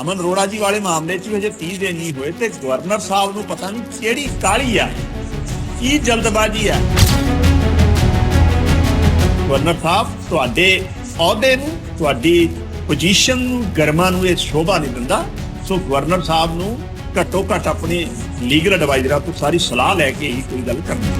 ਅਮਨ ਅਰੋੜਾ ਜੀ ਵਾਲੇ ਮਾਮਲੇ 'ਚ ਵੀ ਹਜੇ 30 ਦਿਨ ਨਹੀਂ ਹੋਏ ਤੇ ਗਵਰਨਰ ਸਾਹਿਬ ਨੂੰ ਪਤਾ ਨਹੀਂ ਕਿਹੜੀ ਕਾਲੀ ਆ, ਕੀ ਜਲਦਬਾਜ਼ੀ ਆ। ਗਵਰਨਰ ਸਾਹਿਬ, ਤੁਹਾਡੇ ਅਹੁਦੇ ਨੂੰ, ਤੁਹਾਡੀ ਪੋਜੀਸ਼ਨ ਨੂੰ, ਗਰਮਾ ਨੂੰ ਇਹ ਸ਼ੋਭਾ ਨਹੀਂ ਦਿੰਦਾ। ਸੋ ਗਵਰਨਰ ਸਾਹਿਬ ਨੂੰ ਘੱਟੋ ਘੱਟ ਆਪਣੇ ਲੀਗਲ ਐਡਵਾਈਜ਼ਰਾਂ ਤੋਂ ਸਾਰੀ ਸਲਾਹ ਲੈ ਕੇ ਹੀ ਕੋਈ ਗੱਲ ਕਰਨੀ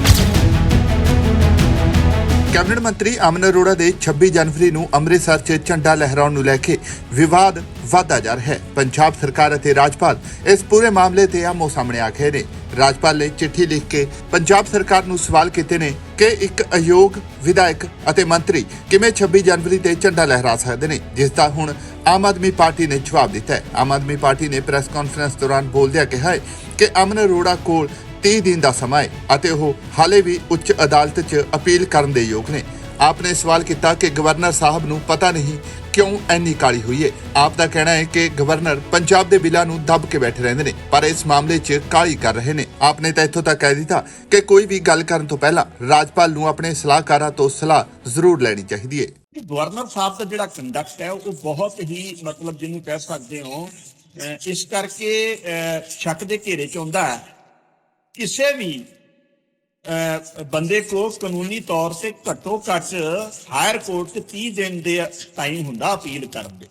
ਕੈਬਨਿਟ ਮੰਤਰੀ ਅਮਨ ਅਰੋੜਾ ਦੇ 26 ਜਨਵਰੀ ਨੂੰ ਅੰਮ੍ਰਿਤਸਰ 'ਚ ਝੰਡਾ ਲਹਿਰਾਉਣ ਨੂੰ ਲੈ ਕੇ ਵਿਵਾਦ ਵਧਦਾ ਜਾ ਰਿਹਾ ਹੈ। ਪੰਜਾਬ ਸਰਕਾਰ ਅਤੇ ਰਾਜਪਾਲ ਇਸ ਪੂਰੇ ਮਾਮਲੇ ਤੇ ਆਮੋ ਸਾਹਮਣੇ ਆ ਗਏ ਨੇ। ਰਾਜਪਾਲ ਨੇ ਚਿੱਠੀ ਲਿਖ ਕੇ ਪੰਜਾਬ ਸਰਕਾਰ ਨੂੰ ਸਵਾਲ ਕੀਤੇ ਨੇ ਕਿ ਇੱਕ ਅਯੋਗ ਵਿਧਾਇਕ ਅਤੇ ਮੰਤਰੀ ਕਿਵੇਂ 26 ਜਨਵਰੀ ਤੇ ਝੰਡਾ ਲਹਿਰਾ ਸਕਦੇ ਨੇ, ਜਿਸ ਦਾ ਹੁਣ ਆਮ ਆਦਮੀ ਪਾਰਟੀ ਨੇ ਜਵਾਬ ਦਿੱਤਾ ਹੈ। ਆਮ ਆਦਮੀ ਪਾਰਟੀ ਨੇ ਪ੍ਰੈਸ ਕਾਨਫਰੰਸ ਦੌਰਾਨ ਬੋਲਦਿਆਂ ਕਿਹਾ ਹੈ ਕਿ ਅਮਨ ਅਰੋੜਾ ਕੋਲ 30 ਦਿਨ ਦਾ ਸਮਾਂ ਹੈ ਅਤੇ ਉਹ ਹਾਲੇ ਵੀ ਉੱਚ ਅਦਾਲਤ 'ਚ ਅਪੀਲ ਕਰਨ ਦੇ ਯੋਗ ਨੇ। ਆਪ ਨੇ ਸਵਾਲ ਕੀਤਾ ਕਿ ਗਵਰਨਰ ਸਾਹਿਬ ਨੂੰ ਪਤਾ ਨਹੀਂ ਕਿਉਂ ਐਨੀ ਕਾਲੀ ਹੋਈ ਹੈ ਆਪ ਦਾ ਕਹਿਣਾ ਹੈ ਕਿ ਗਵਰਨਰ ਪੰਜਾਬ ਦੇ ਬਿੱਲਾਂ ਨੂੰ ਦੱਬ ਕੇ ਬੈਠੇ ਰਹਿੰਦੇ ਨੇ, ਪਰ ਇਸ ਮਾਮਲੇ 'ਚ ਕਾਲੀ ਕਰ ਰਹੇ ਨੇ। ਆਪ ਨੇ ਤਾਂ ਇੱਥੋਂ ਤੱਕ ਕਹਿ ਦਿੱਤਾ ਕਿ ਕੋਈ ਵੀ ਗੱਲ ਕਰਨ ਤੋਂ ਪਹਿਲਾਂ ਰਾਜਪਾਲ ਨੂੰ ਆਪਣੇ ਸਲਾਹਕਾਰਾਂ ਤੋਂ ਸਲਾਹ ਜ਼ਰੂਰ ਲੈਣੀ ਚਾਹੀਦੀ ਹੈ ਗਵਰਨਰ ਸਾਹਿਬ ਦਾ ਜਿਹੜਾ ਕੰਡਕਟ ਹੈ, ਉਹ ਬਹੁਤ ਹੀ ਮਤਲਬ ਜਿਹਨੂੰ ਕਹਿ ਸਕਦੇ ਹੋ ਇਸ ਕਰਕੇ ਸ਼ੱਕ ਦੇ ਘੇਰੇ ਚ ਆਉਂਦਾ ਹੈ। ਕਿਸੇ ਵੀ ਬੰਦੇ ਕੋ ਕਾਨੂੰਨੀ ਤੌਰ ਤੇ ਘੱਟੋ ਘੱਟ ਹਾਇਰ ਕੋਰਟ ਤੇ 30 ਦਿਨ ਦੇ ਟਾਈਮ ਹੁੰਦਾ ਅਪੀਲ ਕਰਨ ਦੇ।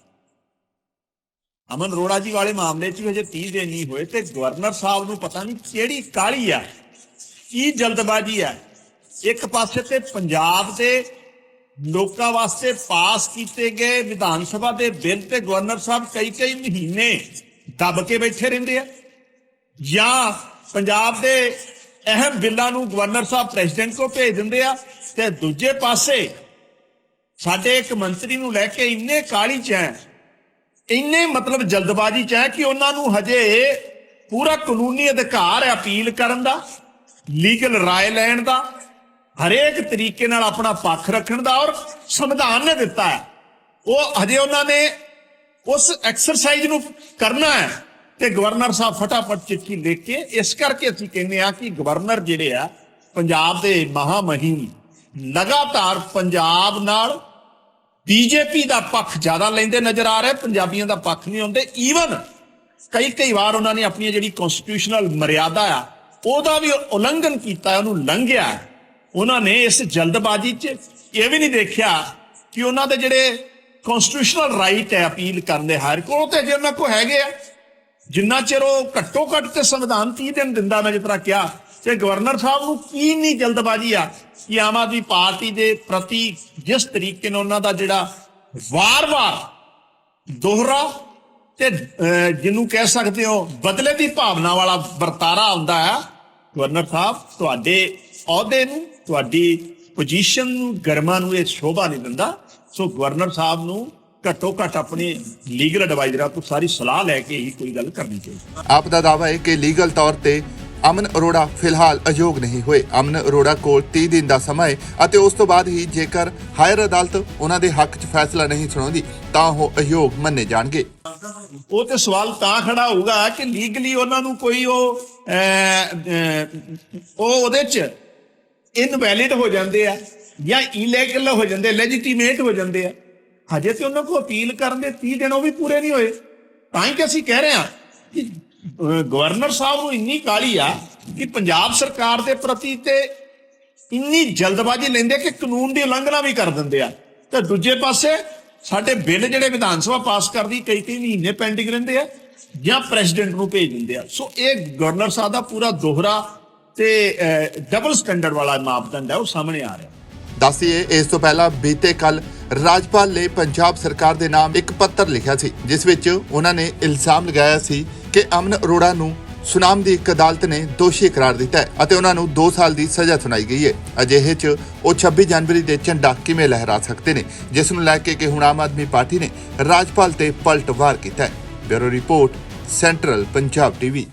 ਅਮਨ ਅਰੋੜਾ ਜੀ ਵਾਲੇ ਮਾਮਲੇ 'ਚ ਵੀ ਹਜੇ 30 ਦਿਨ ਨਹੀਂ ਹੋਏ ਤੇ ਗਵਰਨਰ ਸਾਹਿਬ ਨੂੰ ਪਤਾ ਨਹੀਂ ਕਿਹੜੀ ਕਾਲੀ ਆ, ਕੀ ਜਲਦਬਾਜ਼ੀ ਆ। ਇੱਕ ਪਾਸੇ ਤੇ ਪੰਜਾਬ ਦੇ ਲੋਕਾਂ ਵਾਸਤੇ ਪਾਸ ਕੀਤੇ ਗਏ ਵਿਧਾਨ ਸਭਾ ਦੇ ਬਿੱਲ ਤੇ ਗਵਰਨਰ ਸਾਹਿਬ ਕਈ ਕਈ ਮਹੀਨੇ ਦੱਬ ਕੇ ਬੈਠੇ ਰਹਿੰਦੇ ਆ। ਜਾਂ ਪੰਜਾਬ ਦੇ ਅਹਿਮ ਬਿੱਲਾਂ ਨੂੰ ਗਵਰਨਰ ਸਾਹਿਬ ਪ੍ਰੈਜ਼ੀਡੈਂਟ ਕੋ ਭੇਜ ਦਿੰਦੇ ਆ ਤੇ ਦੂਜੇ ਪਾਸੇ ਸਾਡੇ ਇੱਕ ਮੰਤਰੀ ਨੂੰ ਲੈ ਕੇ ਇੰਨੇ ਕਾਲੀ ਚ ਹੈ, ਇੰਨੇ ਮਤਲਬ ਜਲਦਬਾਜ਼ੀ ਚ ਹੈ ਕਿ ਉਹਨਾਂ ਨੂੰ ਹਜੇ ਪੂਰਾ ਕਾਨੂੰਨੀ ਅਧਿਕਾਰ ਹੈ ਅਪੀਲ ਕਰਨ ਦਾ, ਲੀਗਲ ਰਾਏ ਲੈਣ ਦਾ, ਹਰੇਕ ਤਰੀਕੇ ਨਾਲ ਆਪਣਾ ਪੱਖ ਰੱਖਣ ਦਾ ਔਰ ਸੰਵਿਧਾਨ ਨੇ ਦਿੱਤਾ ਹੈ। ਉਹ ਹਜੇ ਉਹਨਾਂ ਨੇ ਉਸ ਐਕਸਰਸਾਈਜ਼ ਨੂੰ ਕਰਨਾ ਹੈ। ਤੇ ਗਵਰਨਰ ਸਾਹਿਬ ਫਟਾਫਟ ਚਿੱਠੀ ਲਿਖ ਕੇ ਇਸ ਕਰਕੇ ਅਸੀਂ ਕਹਿੰਦੇ ਆ ਕਿ ਗਵਰਨਰ ਜਿਹੜੇ ਆ, ਪੰਜਾਬ ਦੇ ਮਹਾਮਹਿਮ ਲਗਾਤਾਰ ਪੰਜਾਬ ਨਾਲ ਬੀਜੇਪੀ ਦਾ ਪੱਖ ਜ਼ਿਆਦਾ ਲੈਂਦੇ ਨਜ਼ਰ ਆ ਰਹੇ, ਪੰਜਾਬੀਆਂ ਦਾ ਪੱਖ ਨਹੀਂ ਹੁੰਦੇ ਈਵਨ ਕਈ ਕਈ ਵਾਰ ਉਹਨਾਂ ਨੇ ਆਪਣੀ ਜਿਹੜੀ ਕਨਸਟੀਟਿਊਸ਼ਨਲ ਮਰਿਆਦਾ ਆ, ਉਹਦਾ ਵੀ ਉਲੰਘਣ ਕੀਤਾ, ਉਹਨੂੰ ਲੰਘਿਆ। ਉਹਨਾਂ ਨੇ ਇਸ ਜਲਦਬਾਜ਼ੀ 'ਚ ਇਹ ਵੀ ਨਹੀਂ ਦੇਖਿਆ ਕਿ ਉਹਨਾਂ ਦੇ ਜਿਹੜੇ ਕਨਸਟੀਟਿਊਸ਼ਨਲ ਰਾਈਟ ਹੈ ਅਪੀਲ ਕਰਨ ਦੇ ਹਰ ਕੋਲ ਤੇ ਜੇ ਉਹਨਾਂ ਕੋ ਹੈਗੇ ਆ। ਜਿੰਨਾ ਚਿਰ ਉਹ ਘੱਟੋ ਘੱਟ ਤੇ ਸੰਵਿਧਾਨ 30 ਦਿਨ ਦਿੰਦਾ ਮੈਂ ਜਿਸ ਤਰ੍ਹਾਂ ਕਿਹਾ ਤੇ ਗਵਰਨਰ ਸਾਹਿਬ ਨੂੰ ਕੀ ਨਹੀਂ ਜਲਦਬਾਜ਼ੀ ਆ ਕਿ ਆਮ ਆਦਮੀ ਪਾਰਟੀ ਦੇ ਪ੍ਰਤੀ ਜਿਸ ਤਰੀਕੇ ਨਾਲ ਉਹਨਾਂ ਦਾ ਜਿਹੜਾ ਵਾਰ-ਵਾਰ ਦੋਹਰਾ ਤੇ ਅਹ, ਜਿਹਨੂੰ ਕਹਿ ਸਕਦੇ ਹੋ ਬਦਲੇ ਦੀ ਭਾਵਨਾ ਵਾਲਾ ਵਰਤਾਰਾ ਆਉਂਦਾ ਹੈ ਗਵਰਨਰ ਸਾਹਿਬ ਤੁਹਾਡੇ ਅਹੁਦੇ ਨੂੰ ਤੁਹਾਡੀ ਪੋਜੀਸ਼ਨ ਨੂੰ ਗਰਮਾ ਨੂੰ ਇਹ ਸ਼ੋਭਾ ਨਹੀਂ ਦਿੰਦਾ। ਸੋ ਗਵਰਨਰ ਸਾਹਿਬ ਨੂੰ ਘੱਟੋ ਘੱਟ ਆਪਣੇ ਲੀਗਲ ਐਡਵਾਈਜ਼ਰਾਂ ਤੋਂ ਸਾਰੀ ਸਲਾਹ ਲੈ ਕੇ ਹੀ ਕੋਈ ਗੱਲ ਕਰਨੀ ਚਾਹੀਦੀ। ਆਪ ਦਾ ਦਾਅਵਾ ਹੈ ਕਿ ਲੀਗਲ ਤੌਰ ਤੇ ਅਮਨ ਅਰੋੜਾ ਫਿਲਹਾਲ ਅਯੋਗ ਨਹੀਂ ਹੋਏ। ਅਮਨ ਅਰੋੜਾ ਕੋਲ 30 ਦਿਨ ਦਾ ਸਮਾਂ ਹੈ ਅਤੇ ਉਸ ਤੋਂ ਬਾਅਦ ਹੀ ਜੇਕਰ ਹਾਇਰ ਅਦਾਲਤ ਉਹਨਾਂ ਦੇ ਹੱਕ 'ਚ ਫੈਸਲਾ ਨਹੀਂ ਸੁਣਾਉਂਦੀ ਤਾਂ ਉਹ ਅਯੋਗ ਮੰਨੇ ਜਾਣਗੇ। ਉਹ ਤੇ ਸਵਾਲ ਤਾਂ ਖੜਾ ਹੋਊਗਾ ਕਿ ਲੀਗਲੀ ਉਹਨਾਂ ਨੂੰ ਕੋਈ ਉਹ ਉਹ ਉਹਦੇ ਚ ਇਨਵੈਲਿਡ ਹੋ ਜਾਂਦੇ ਆ ਜਾਂ ਇਲੀਗਲ ਹੋ ਜਾਂਦੇ ਲੈਜੀਟੀਮੇਟ ਹੋ ਜਾਂਦੇ ਆ। ਹਜੇ ਤੇ ਉਹਨਾਂ ਕੋ ਅਪੀਲ ਕਰਨ ਦੇ 30 ਦਿਨ ਉਹ ਵੀ ਪੂਰੇ ਨਹੀਂ ਹੋਏ। ਤਾਂ ਹੀ ਕਿ ਅਸੀਂ ਕਹਿ ਰਹੇ ਹਾਂ ਕਿ ਗਵਰਨਰ ਸਾਹਿਬ ਨੂੰ ਇੰਨੀ ਕਾਲੀ ਆ ਕਿ ਪੰਜਾਬ ਸਰਕਾਰ ਦੇ ਪ੍ਰਤੀ ਤੇ ਇੰਨੀ ਜਲਦਬਾਜ਼ੀ ਲੈਂਦੇ ਕਿ ਕਾਨੂੰਨ ਦੀ ਉਲੰਘਣਾ ਵੀ ਕਰ ਦਿੰਦੇ ਆ। ਤੇ ਦੂਜੇ ਪਾਸੇ ਸਾਡੇ ਬਿੱਲ ਜਿਹੜੇ ਵਿਧਾਨ ਸਭਾ ਪਾਸ ਕਰਦੀ ਕਈ ਕਈ ਮਹੀਨੇ ਪੈਂਡਿੰਗ ਰਹਿੰਦੇ ਆ ਜਾਂ ਪ੍ਰੈਜ਼ੀਡੈਂਟ ਨੂੰ ਭੇਜ ਦਿੰਦੇ ਆ। ਸੋ ਇਹ ਗਵਰਨਰ ਸਾਹਿਬ ਦਾ ਪੂਰਾ ਦੋਹਰਾ ਤੇ ਡਬਲ ਸਟੈਂਡਰਡ ਵਾਲਾ ਮਾਪਦੰਡ ਹੈ, ਉਹ ਸਾਹਮਣੇ ਆ ਰਿਹਾ। ਦੱਸੀਏ, ਇਸ ਤੋਂ ਪਹਿਲਾਂ ਬੀਤੇ ਕੱਲ ਰਾਜਪਾਲ ਨੇ ਪੰਜਾਬ ਸਰਕਾਰ ਦੇ ਨਾਮ ਇੱਕ ਪੱਤਰ ਲਿਖਿਆ ਸੀ, ਜਿਸ ਵਿੱਚ ਉਹਨਾਂ ਨੇ ਇਲਜ਼ਾਮ ਲਗਾਇਆ ਸੀ ਕਿ ਅਮਨ ਅਰੋੜਾ ਨੂੰ ਸੁਨਾਮ ਦੀ ਇੱਕ ਅਦਾਲਤ ਨੇ ਦੋਸ਼ੀ ਕਰਾਰ ਦਿੱਤਾ ਹੈ ਅਤੇ ਉਹਨਾਂ ਨੂੰ 2 ਸਾਲ ਦੀ ਸਜ਼ਾ ਸੁਣਾਈ ਗਈ ਹੈ। ਅਜਿਹੇ 'ਚ ਉਹ 26 ਜਨਵਰੀ ਦੇ ਝੰਡਾ ਕਿਵੇਂ ਲਹਿਰਾ ਸਕਦੇ ਨੇ, ਜਿਸ ਨੂੰ ਲੈ ਕੇ ਕਿ ਹੁਣ ਆਮ ਆਦਮੀ ਪਾਰਟੀ ਨੇ ਰਾਜਪਾਲ ਤੇ ਪਲਟਵਾਰ ਕੀਤਾ ਹੈ। Bureau report, central Punjab TV.